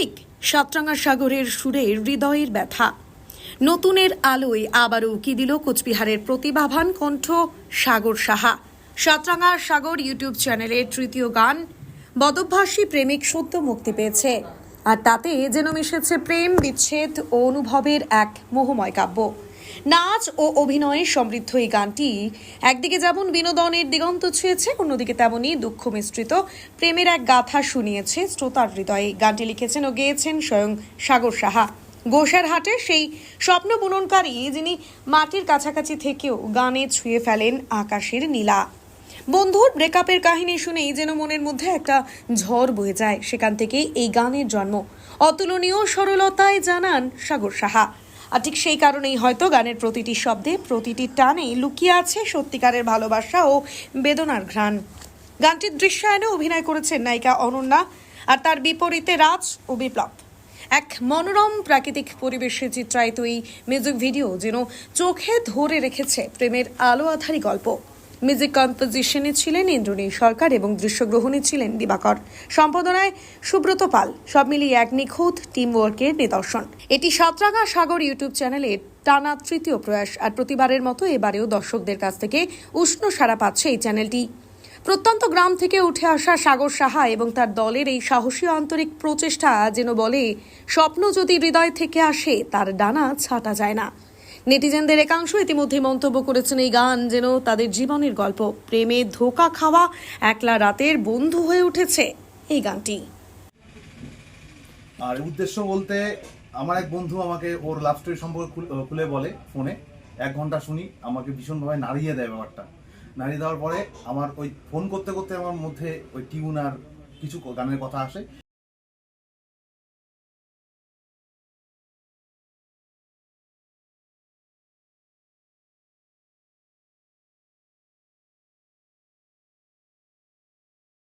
প্রেমিক সাতরাঙা সাগরের সুরে হৃদয়ের ব্যথা। নতুনের আলোয় আবারও উকি দিল কোচবিহারের প্রতিভাবান কণ্ঠ সাগর সাহা। সাতরাঙা সাগর ইউটিউব চ্যানেলের তৃতীয় গান, বদভ্যাসী প্রেমিক সত্য মুক্তি পেয়েছে। আর তাতে যেন মিশেছে প্রেম, বিচ্ছেদ ও অনুভবের এক মোহময় কাব্য। নাচ ও অভিনয়ে সমৃদ্ধ এই গানটি। একদিকে যেমন বিনোদনের দিগন্ত ছুঁয়েছে, অন্যদিকে তেমনই দুঃখ মিশ্রিত প্রেমের এক গাথা শুনিয়েছে শ্রোতার হৃদয়ে। গানটি লিখেছেন ও গেয়েছেন স্বয়ং সাগর সাহা। গোসার হাটে সেই স্বপ্ন বুননকারী যিনি মাটির কাছাকাছি থেকেও গানে ছুঁয়ে ফেলেন আকাশের নীলা। বন্ধুর ব্রেকআপের কাহিনী শুনেই যেন মনের মধ্যে একটা ঝড় বয়ে যায়। সেখান থেকেই এই গানের জন্ম। অতুলনীয় সরলতায় জানান সাগর সাহা। আর ঠিক সেই কারণেই হয়তো গানের প্রতিটি শব্দে প্রতিটি টানেই লুকিয়ে আছে সত্যিকারের ভালোবাসা ও বেদনার ঘ্রাণ। গানটির দৃশ্যায়নে অভিনয় করেছেন নায়িকা অনন্যা আর তার বিপরীতে রাজ ও বিপ্লব। এক মনোরম প্রাকৃতিক পরিবেশে চিত্রায়িত এই মিউজিক ভিডিও যেন চোখে ধরে রেখেছে প্রেমের আলো আধারী গল্প। মিউজিক কম্পোজিশনে ছিলেন ইন্দ্রনীল সরকার এবং দৃশ্যগ্রহণে ছিলেন দিবাকর। সম্পাদনায় সুব্রত পাল। সব মিলিয়ে এক নিখুঁত টিম ওয়ার্কের নিদর্শন। এটি সাতরাঙা সাগর ইউটিউব চ্যানেলের টানা তৃতীয় প্রয়াস আর প্রতিবারের মতো এবারেও দর্শকদের কাছ থেকে উষ্ণ সাড়া পাচ্ছে এই চ্যানেলটি। প্রত্যন্ত গ্রাম থেকে উঠে আসা সাগর সাহা এবং তার দলের এই সাহসী আন্তরিক প্রচেষ্টা যেন বলে, স্বপ্ন যদি হৃদয় থেকে আসে, তার ডানা ছাটা যায় না। নেটিজেনদের একাংশ ইতিমধ্যে মন্তব্য করেছেন এই গান যেন তাদের জীবনের গল্প। প্রেমে ধোকা খাওয়া একলা রাতের বন্ধু হয়ে উঠেছে এই গানটি। আর উদ্দেশ্য বলতে আমার এক বন্ধু আমাকে ওর লাভ স্টোরি সম্পর্কে খুল- বলে ফোনে। এক ঘণ্টা শুনি, আমাকে ভীষণভাবে নাড়িয়ে দেয় ব্যাপারটা। নাড়িয়ে দেওয়ার পরে আমার ওই ফোন করতে করতে আমার মধ্যে ওই টিউন আর কিছু গানের কথা আসে।